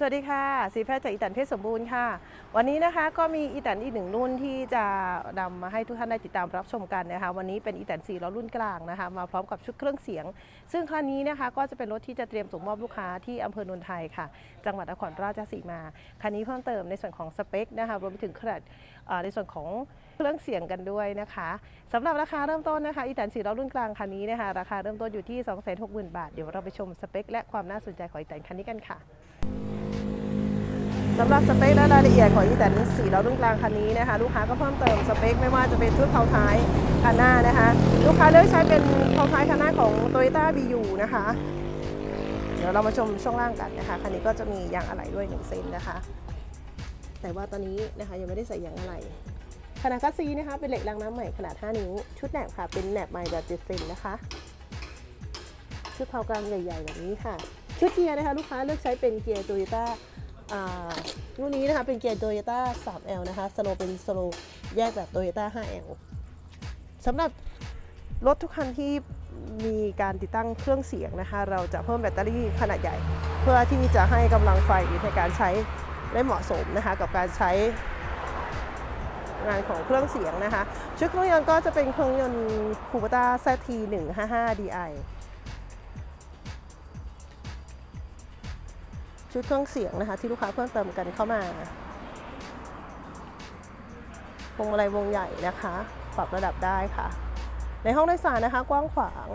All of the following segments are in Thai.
สวัสดีค่ะสีแพทย์จากอีแตนเพชรสมบูรณ์ค่ะ วันนี้นะคะก็มีอีแตนอีกหนึ่งรุ่นที่จะนำมาให้ทุกท่านได้ติดตามรับชมกันนะคะวันนี้เป็นอีแตน4ล้อรุ่นกลางนะคะ มาพร้อมกับชุดเครื่องเสียง ซึ่งคันนี้นะคะก็จะเป็นรถที่จะเตรียมส่งมอบลูกค้าที่อำเภอโนนไทยค่ะ จังหวัดนครราชสีมาคันนี้เพิ่มเติมในส่วนของสเปคนะคะรวมไปถึงขนาดเอ่อในส่วนของเครื่องเสียงกันด้วยนะคะสำหรับราคาเริ่มต้นนะคะอีแตน4ล้อรุ่นกลางคันนี้นะคะราคาเริ่มต้นอยู่ที่ 260,000 บาทเดี๋ยวเราไปชมสเปค และความน่าสนใจของอีแตนคันนี้กันค่ะ สำหรับสเปคและรายละเอียดของอีแตนสีล้อรุ่นกลางคันนี้นะคะ ลูกค้าก็เพิ่มเติมสเปคไม่ว่าจะเป็นชุดเผาท้ายคันหน้านะคะ ลูกค้าเลือกใช้เป็นเผาท้ายคันหน้าของ Toyota BU นะคะ เดี๋ยวเรามาชมช่วงล่างกันนะคะ คันนี้ก็จะมียางอะไหล่ด้วย1เซนนะคะ แต่ว่าตอนนี้นะคะยังไม่ได้ใส่ยางอะไหล่ขนาดคัสซีนะคะเป็นเหล็กรางน้ำใหม่ขนาด 5 นิ้ว ชุดแหนบค่ะเป็นแหนบใหม่แบบ7เซนนะคะชุดเผากลางใหญ่ๆแบบนี้ค่ะ ชุดเกียร์นะคะลูกค้าเลือกใช้เป็นเกียร์ Toyota อ่า รุ่นนี้นะคะเป็นเกียร์ Toyota 3L นะคะสโลเป็นสโลแยกแบบ Toyota 5L สำหรับรถทุกคันที่มีการติดตั้งเครื่องเสียงนะคะ เราจะเพิ่มแบตเตอรี่ขนาดใหญ่ เพื่อที่จะให้กำลังไฟในการใช้ได้เหมาะสมนะคะ กับการใช้งานของเครื่องเสียงนะคะ ชุดเครื่องยนต์ก็จะเป็นเครื่องยนต์ Kubota ZT 155 Di ชุดเครื่องเสียงนะคะ ที่ลูกค้าเพิ่มเติมกันเข้ามาพวงมาลัยวงใหญ่นะคะ ปรับระดับได้ค่ะ ในห้องโดยสารนะคะ กว้างขวาง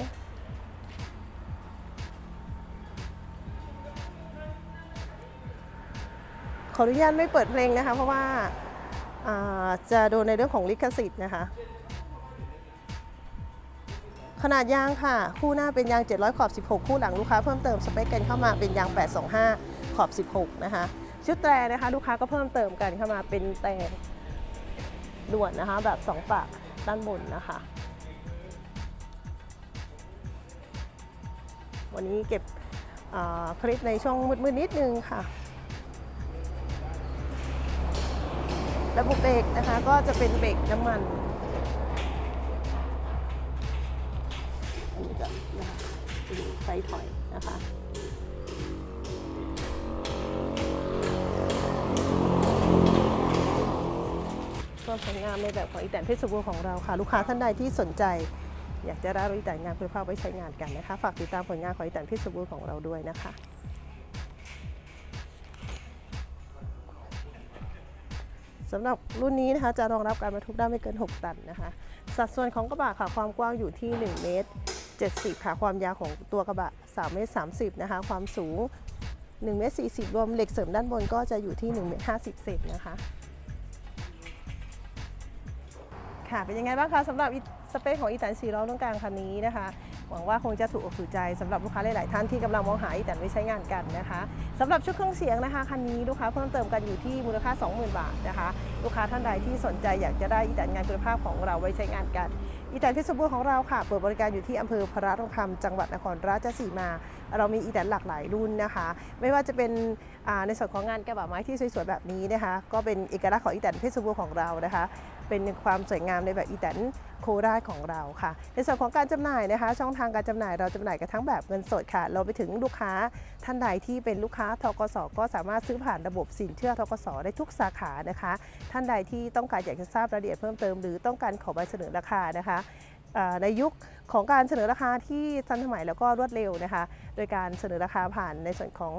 ขออนุญาตไม่เปิดเพลงนะคะ เพราะว่าาจะโดนในเรื่องของลิขสิทธิ์นะคะ ขนาดยางค่ะ คู่หน้าเป็นยาง 700 ขอบ 16 คู่หลังลูกค้าเพิ่มเติมสเปคกันเข้ามาเป็นยาง 825 ขอบ 16 นะคะ ชุดแตรนะคะลูกค้าก็เพิ่มเติมกันเข้ามาเป็นแต่ด่วนนะคะ แบบ 2 ปากด้านบนนะคะ วันนี้เก็บคลิปในช่วงมืดๆนิดนึงค่ะ ระบบเบรกนะคะก็จะเป็นเบรกน้ำมันอันนี้ก็นะคะไฟถอยนะคะ ก็สวยงามในแบบของอีแตนเพชรบูรณ์ของเราค่ะ ลูกค้าท่านใดที่สนใจ อยากจะได้รถอีแตนงานเพื่อภาพไว้ใช้งานกันนะคะ ฝากติดตามผลงานของอีแตนเพชรบูรณ์ของเราด้วยนะคะสำหรับรุ่นนี้นะคะจะรองรับการบรรทุกได้ไม่เกิน 6 ตันนะคะ สัดส่วนของกระบะค่ะความกว้างอยู่ที่ 1 เมตร 70 ค่ะ ความยาวของตัวกระบะ 3 เมตร 30 นะคะ ความสูง 1 เมตร 40 รวมเหล็กเสริมด้านบนก็จะอยู่ที่ 1 เมตร 50 เซนนะคะ ค่ะ เป็นยังไงบ้างคะสำหรับอีสเปคของอีแตนสีล้อตรงกลางคันนี้นะคะ หวังว่าคงจะถูกอกถูกใจสำหรับลูกค้าหลาย ๆ ท่านที่กำลังมองหาอีแตนไว้ใช้งานกันนะคะสำหรับชุดเครื่องเสียงนะคะคันนี้ลูกค้าเพิ่มเติมกันอยู่ที่มูลค่า 20,000 บาทนะคะ ลูกค้าท่านใดที่สนใจอยากจะได้อีแตนงานคุณภาพของเราไว้ใช้งานกัน อีแตนเพชรบูรณ์ของเราค่ะ เปิดบริการอยู่ที่อำเภอพระทองคำจังหวัดนครราชสีมา เรามีอีแตนหลากหลายรุ่นนะคะ ไม่ว่าจะเป็นในส่วนของงานกระบะไม้ที่สวยๆแบบนี้นะคะ ก็เป็นเอกลักษณ์ของอีแตนเพชรบูรณ์ของเรานะคะ เป็นความสวยงามในแบบอีแตนโคราชของเราค่ะ ในส่วนของการจำหน่ายนะคะ ช่องทางการจำหน่ายเราจำหน่ายกันทั้งแบบเงินสดค่ะ เราไปถึงลูกค้าท่านใดที่เป็นลูกค้าทกสก็สามารถซื้อผ่านระบบสินเชื่อทกสได้ทุกสาขานะคะ ท่านใดที่ต้องการอยากจะทราบรายละเอียดเพิ่มเติมหรือต้องการขอใบเสนอราคานะคะในยุคของการเสนอราคาที่ทันสมัยแล้วก็รวดเร็วนะคะ โดยการเสนอราคาผ่านในส่วนของ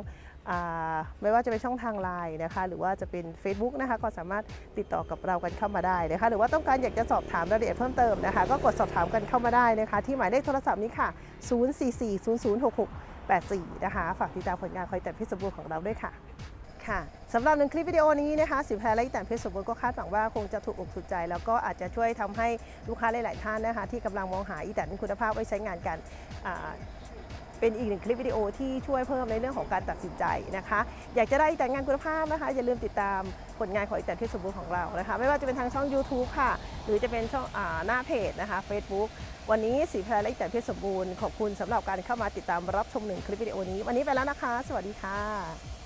ไม่ว่าจะเป็นช่องทางไลน์นะคะ หรือว่าจะเป็น Facebook นะคะ ก็สามารถติดต่อกับเรากันเข้ามาได้นะคะ หรือว่าต้องการอยากจะสอบถามรายละเอียดเพิ่มเติมนะคะ ก็กดสอบถามกันเข้ามาได้นะคะ ที่หมายเลขโทรศัพท์นี้ค่ะ 044006684 นะคะ ฝากติดตามผลงานคอยแต่พิสบูรของเราด้วยค่ะ ค่ะสำหรับหนึ่งคลิปวิดีโอนี้นะคะสิบแพรและอีแตนเพชรสมบูรณ์ก็คาดหวังว่าคงจะถูกอกถูกใจ แล้วก็อาจจะช่วยทำให้ลูกค้าหลาย ๆ ท่านนะคะ ที่กำลังมองหาอีแตนคุณภาพไว้ใช้งานกันเป็นอีกหนึ่งคลิปวิดีโอที่ช่วยเพิ่มในเรื่องของการตัดสินใจนะคะ อยากจะได้อีแตนงานคุณภาพนะคะอย่าลืมติดตามผลงานของอีแตนเพชรสมบูรณ์ของเรานะคะ ไม่ว่าจะเป็นทางช่อง YouTube ค่ะ หรือจะเป็นช่องอหน้าเพจนะคะ Facebook วันนี้สีแพรและอีแตนเพชรสมบูรณ์ขอบคุณสำหรับการเข้ามาติดตามรับชมหนึ่งคลิปวิดีโอนี้ วันนี้ไปแล้วนะคะ สวัสดีค่ะ